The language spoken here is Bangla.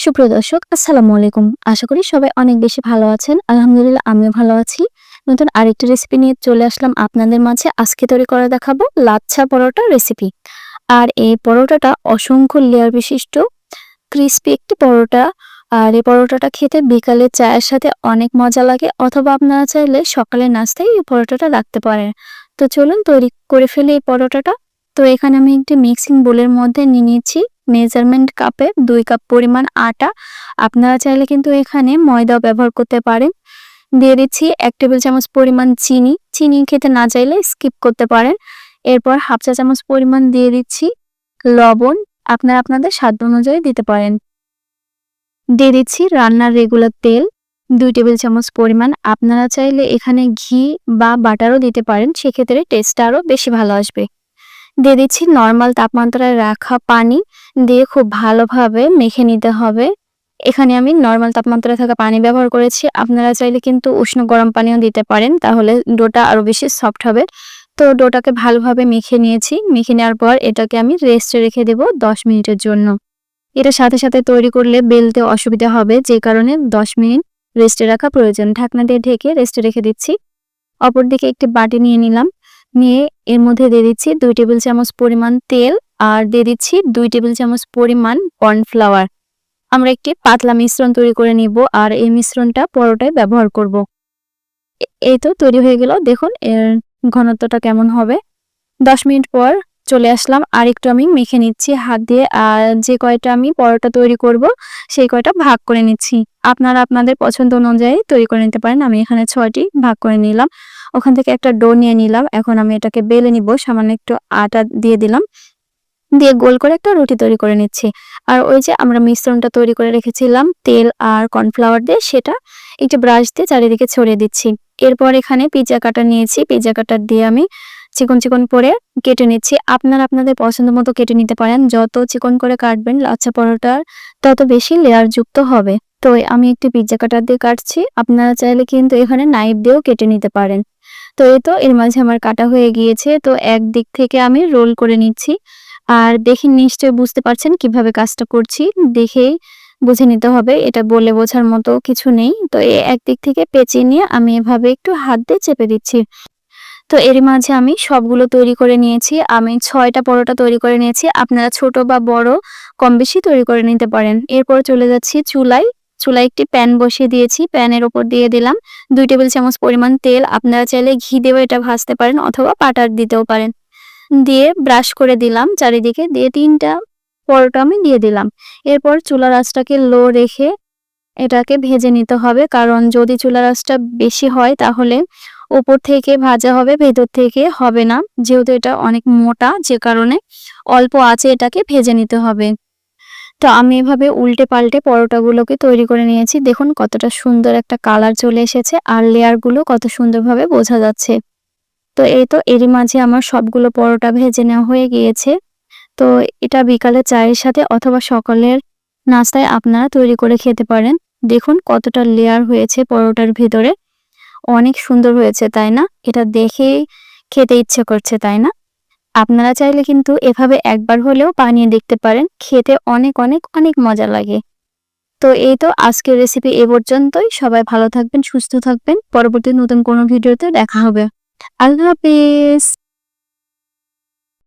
সুপ্রিয় দর্শক, আসসালামু আলাইকুম। আশা করি সবাই অনেক বেশি ভালো আছেন। আলহামদুলিল্লাহ, আমিও ভালো আছি। নতুন আরেকটি রেসিপি নিয়ে চলে আসলাম আপনাদের মাঝে। আজকে তৈরি করে দেখাবো লাচ্ছা পরোটা রেসিপি আর এই পরোটাটা অসংখ্য লেয়ার বিশিষ্ট ক্রিস্পি একটি পরোটা। আর এই পরোটাটা খেতে বিকালে চায়ের সাথে অনেক মজা লাগে। অথবা আপনারা চাইলে সকালে নাস্তায় এই পরোটাটা রাখতে পারেন। তো চলুন তৈরি করে ফেলি এই পরোটাটা। তো এখানে আমি একটি মিক্সিং বোলের মধ্যে নিয়ে নিয়েছি মেজারমেন্ট কাপে দুই কাপ পরিমাণ আটা। আপনারা চাইলে কিন্তু এখানে ময়দাও ব্যবহার করতে পারেন। দিয়ে দিচ্ছি এক টেবিল চামচ পরিমাণ চিনি। চিনি খেতে না চাইলে স্কিপ করতে পারেন। এরপর হাফ চা চামচ পরিমাণ দিয়ে দিচ্ছি লবণ। আপনারা আপনাদের স্বাদ অনুযায়ী দিতে পারেন। দিয়ে দিচ্ছি রান্নার রেগুলার তেল। দুই টেবিল চামচ পরিমাণ। আপনারা চাইলে এখানে ঘি বা বাটারও দিতে পারেন। সেক্ষেত্রে টেস্টটা আরও বেশি ভালো আসবে। দিয়ে দিচ্ছি নর্মাল তাপমাত্রায় রাখা পানি দিয়ে খুব ভালোভাবে মেখে নিতে হবে। এখানে আমি নর্মাল তাপমাত্রায় থাকা পানি ব্যবহার করেছি। আপনারা চাইলে কিন্তু উষ্ণ গরম পানিও দিতে পারেন, তাহলে ডোটা আরও বেশি সফট হবে। তো ডোটাকে ভালোভাবে মেখে নিয়েছি। মেখে নেওয়ার পর এটাকে আমি রেস্টে রেখে দেব দশ মিনিটের জন্য। এটা সাথে সাথে তৈরি করলে বেলতে অসুবিধা হবে, যে কারণে দশ মিনিট রেস্টে রাখা প্রয়োজন। ঢাকনা দিয়ে ঢেকে রেস্টে রেখে দিচ্ছি। অপরদিকে একটি বাটি নিয়ে নিলাম। নিয়ে এর মধ্যে দিয়ে দিচ্ছি দুই টেবিল চামচ পরিমাণ তেল আর দিয়ে দিচ্ছি দুই টেবিল চামচ পরিমাণ কর্নফ্লাওয়ার। আমরা একটি পাতলা মিশ্রণ তৈরি করে নিব আর এই মিশ্রণটা পরোটায় ব্যবহার করব। এই তো তৈরি হয়ে গেল। দেখুন, এর ঘনত্বটা কেমন হবে। দশ মিনিট পর চলে আসলাম। আর একটু আমি মেখে নিচ্ছি হাত দিয়ে। আর যে কয়টা আমি পরোটা তৈরি করব, সেই কয়টা ভাগ করে নিচ্ছি। আপনারা আপনাদের পছন্দ অনুযায়ী তৈরি করে নিতে পারেন। আমি এখানে ছয়টি ভাগ করে নিলাম। ওখান থেকে একটা ডো নিয়ে নিলাম। এখন আমি এটাকে বেলে নিব, সামান্য একটু আটা দিয়ে দিলাম। দিয়ে গোল করে একটা রুটি তৈরি করে নিচ্ছি। আর ওই যে আমরা মিশ্রণটা তৈরি করে রেখেছিলাম, তেল আর কর্নফ্লাওয়ার দিয়ে সেটা একটু ব্রাশ দিয়ে চারিদিকে ছড়িয়ে দিচ্ছি। এরপর এখানে পিজা কাটার নিয়েছি। পিজা কাটার দিয়ে আমি চিকন চিকন করে কেটে নিচ্ছি। আপনারা আপনাদের পছন্দ মতো কেটে নিতে পারেন। যত চিকন করে কাটবেন, লাচ্ছা পরোটার তত বেশি লেয়ার যুক্ত হবে। তো আমি একটি পিজ্জা কাটার দিয়ে কাটছি। আপনারা চাইলে কিন্তু এখানে নাইফ দিয়েও কেটে নিতে পারেন। তো এই তো এর মাঝে আমার কাটা হয়ে গিয়েছে, তো এক দিক থেকে আমি রোল করে নিচ্ছি। আর দেখে নিশ্চয়ই বুঝতে পারছেন কীভাবে কাজটা করছি দেখেই বুঝে নিতে হবে, এটা বলে বোঝার মতো কিছু নেই। তো এই একদিক থেকে পেঁচিয়ে নিয়ে আমি এভাবে একটু হাত দিয়ে চেপে দিচ্ছি। তো এর মাঝে আমি সবগুলো তৈরি করে নিয়েছি, আমি ছয়টা পরোটা তৈরি করে নিয়েছি, আপনারা ছোট বা বড় কম বেশি তৈরি করে নিতে পারেন। এরপর চলে যাচ্ছি চুলায়। চুলায় একটি প্যান বসিয়ে দিয়েছি। প্যানের ওপর দিয়ে দিলাম দুই টেবিল চামচ পরিমাণ তেল। আপনারা চাইলে ঘি দিয়েও এটা ভাজতে পারেন অথবা পাটার দিতেও পারেন। দিয়ে ব্রাশ করে দিলাম চারিদিকে। দিয়ে তিনটা পরোটা আমি দিয়ে দিলাম। এরপর চুলার আঁচটাকে লো রেখে এটাকে ভেজে নিতে হবে। কারণ যদি চুলার আঁচটা বেশি হয় তাহলে উপর থেকে ভাজা হবে, ভেতর থেকে হবে না। যেহেতু এটা অনেক মোটা, যে কারণে অল্প আঁচে এটাকে ভেজে নিতে হবে। তো আমি এভাবে উল্টে পাল্টে পরোটাগুলোকে তৈরি করে নিয়েছি। দেখুন কতটা সুন্দর একটা কালার চলে এসেছে আর লেয়ারগুলো কত সুন্দরভাবে বোঝা যাচ্ছে। তো এই তো এরই মাঝে আমার সবগুলো পরোটা ভেজে নেওয়া হয়ে গিয়েছে। তো এটা বিকালে চায়ের সাথে অথবা সকালের নাস্তায় আপনারা তৈরি করে খেতে পারেন। দেখুন কতটা লেয়ার হয়েছে পরোটার ভিতরে। অনেক সুন্দর হয়েছে, তাই না? এটা দেখেই খেতে ইচ্ছে করছে, তাই না? আপনারা চাইলে কিন্তু এভাবে একবার হলেও বানিয়ে দেখতে পারেন, খেতে অনেক অনেক অনেক মজা লাগে। তো এই তো আজকের রেসিপি এ পর্যন্তই। সবাই ভালো থাকবেন, সুস্থ থাকবেন। পরবর্তী নতুন কোনো ভিডিওতে দেখা হবে। আল্লাহ হাফিজ!